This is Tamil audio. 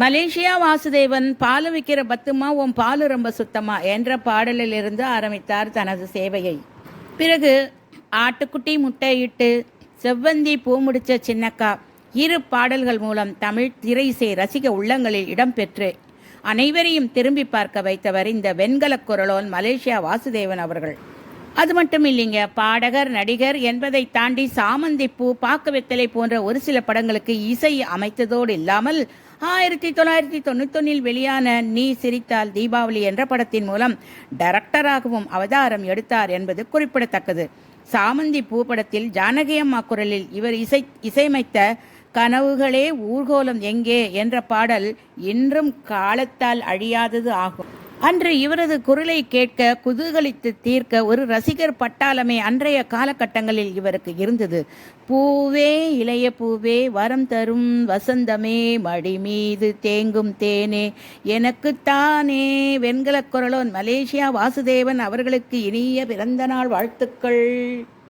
மலேசியா வாசுதேவன் பாலு விற்கிற பத்துமா உன் பாலு ரொம்ப சுத்தமா என்ற பாடலிலிருந்து ஆரம்பித்தார் தனது சேவையை. பிறகு ஆட்டுக்குட்டி முட்டையிட்டு செவ்வந்தி பூ முடிச்ச சின்னக்கா இரு பாடல்கள் மூலம் தமிழ் திரைசை ரசிக உள்ளங்களில் இடம்பெற்று அனைவரையும் திரும்பி பார்க்க வைத்தவர் இந்த வெண்கலக் குரலோன் மலேசியா வாசுதேவன் அவர்கள். அது மட்டும் இல்லைங்க. பாடகர் நடிகர் என்பதை தாண்டி சாமந்தி பூ பாக்கு வெத்தலை போன்ற ஒரு சில படங்களுக்கு இசை அமைத்ததோடு இல்லாமல் ஆயிரத்தி தொள்ளாயிரத்தி தொண்ணூத்தொன்னில் வெளியான நீ சிரித்தால் தீபாவளி என்ற படத்தின் மூலம் டைரக்டராகவும் அவதாரம் எடுத்தார் என்பது குறிப்பிடத்தக்கது. சாமந்தி பூ படத்தில் ஜானகி அம்மா குரலில் இவர் இசை இசையமைத்த கனவுகளே ஊர்கோலம் எங்கே? என்ற பாடல் இன்றும் காலத்தால் அழியாதது ஆகும். அன்று இவரது குரலை கேட்க குதூகலித்து தீர்க்க ஒரு ரசிகர் பட்டாளமே அன்றைய காலகட்டங்களில் இவருக்கு இருந்தது. பூவே இளைய பூவே வரம் தரும் வசந்தமே மடி மீது தேங்கும் தேனே எனக்குத்தானே. வெண்கலக் குரலோன் மலேசியா வாசுதேவன் அவர்களுக்கு இனிய பிறந்தநாள் வாழ்த்துக்கள்.